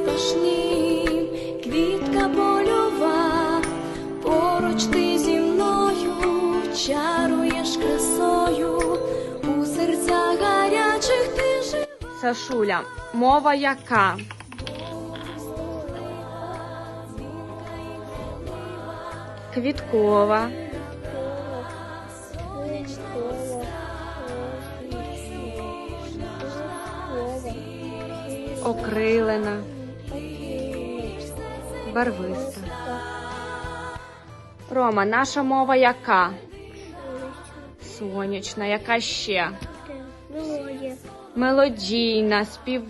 запашним, квітка польова, поруч ти зі мною, чаруєш красою, у серцях гарячих ти живеш. Сашуля, мова яка? Квіткова. Окрилена барвиста. Рома, наша мова яка? Сонячна, яка ще? Мелодійна, співуча.